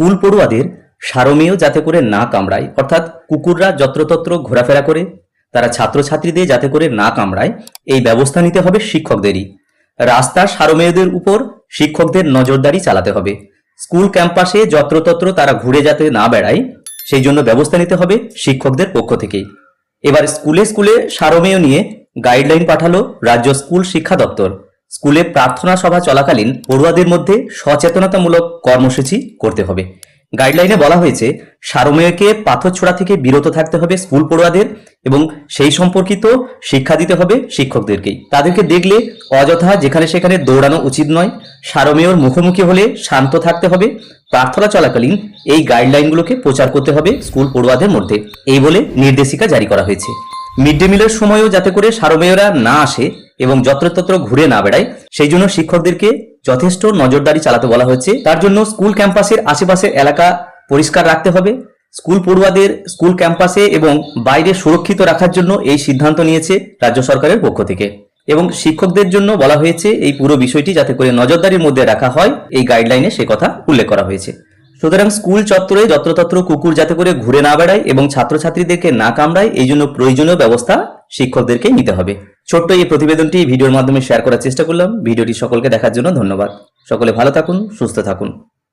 School পড়ুয়াদের সারমেয় যাতে করে না কামড়ায়, অর্থাৎ কুকুররা যত্রতত্র ঘোরাফেরা করে, তারা ছাত্রছাত্রীদের যাতে করে না কামড়ায়, এই ব্যবস্থা নিতে হবে শিক্ষকদেরই। রাস্তার সারমেয়দের উপর শিক্ষকদের নজরদারি চালাতে হবে। স্কুল ক্যাম্পাসে যত্রতত্র তারা ঘুরে যাতে না বেড়ায়, সেই জন্য ব্যবস্থা নিতে হবে শিক্ষকদের পক্ষ থেকেই। এবার স্কুলে স্কুলে সারমেয় নিয়ে গাইডলাইন পাঠালো রাজ্য স্কুল শিক্ষা দপ্তর। স্কুলে প্রার্থনা সভা চলাকালীন পড়ুয়াদের মধ্যে সচেতনতামূলক কর্মসূচি করতে হবে। গাইডলাইনে বলা হয়েছে সারমেয়কে পাথর ছোড়া থেকে বিরত থাকতে হবে স্কুল পড়ুয়াদের এবং সেই সম্পর্কিত শিক্ষা দিতে হবে শিক্ষকদেরকেই। তাদেরকে দেখলে অযথা যেখানে সেখানে দৌড়ানো উচিত নয়, সারমেয়র মুখোমুখি হলে শান্ত থাকতে হবে। প্রার্থনা চলাকালীন এই গাইডলাইনগুলোকে প্রচার করতে হবে স্কুল পড়ুয়াদের মধ্যে। এই বলে নির্দেশিকা জারি করা হয়েছে। মিড ডে মিলের সময়ও যাতে করে সারমেয়রা না আসে এবং যত্রতত্র ঘুরে না বেড়ায়। সেই জন্য শিক্ষকদেরকে যথেষ্ট নজরদারি চালাতে বলা হয়েছে। তার জন্য স্কুল ক্যাম্পাসের আশেপাশের এলাকা পরিষ্কার রাখতে হবে। স্কুল পড়ুয়াদের স্কুল ক্যাম্পাসে এবং বাইরে সুরক্ষিত রাখার জন্য এই সিদ্ধান্ত নিয়েছে রাজ্য সরকারের পক্ষ থেকে। এবং শিক্ষকদের জন্য বলা হয়েছে, এই পুরো বিষয়টি যাতে করে নজরদারির মধ্যে রাখা হয়, এই গাইডলাইনে সে কথা উল্লেখ করা হয়েছে। সুতরাং স্কুল চত্বরে যত্রতত্র কুকুর যাতে করে ঘুরে না বেড়ায় এবং ছাত্রছাত্রীদেরকে না কামড়ায়, এই জন্য প্রয়োজনীয় ব্যবস্থা শিক্ষকদেরকে নিতে হবে। ছোট্ট এই প্রতিবেদনটি ভিডিওর মাধ্যমে শেয়ার করার চেষ্টা করলাম। ভিডিওটি সকলকে দেখার জন্য ধন্যবাদ। সকলে ভালো থাকুন, সুস্থ থাকুন।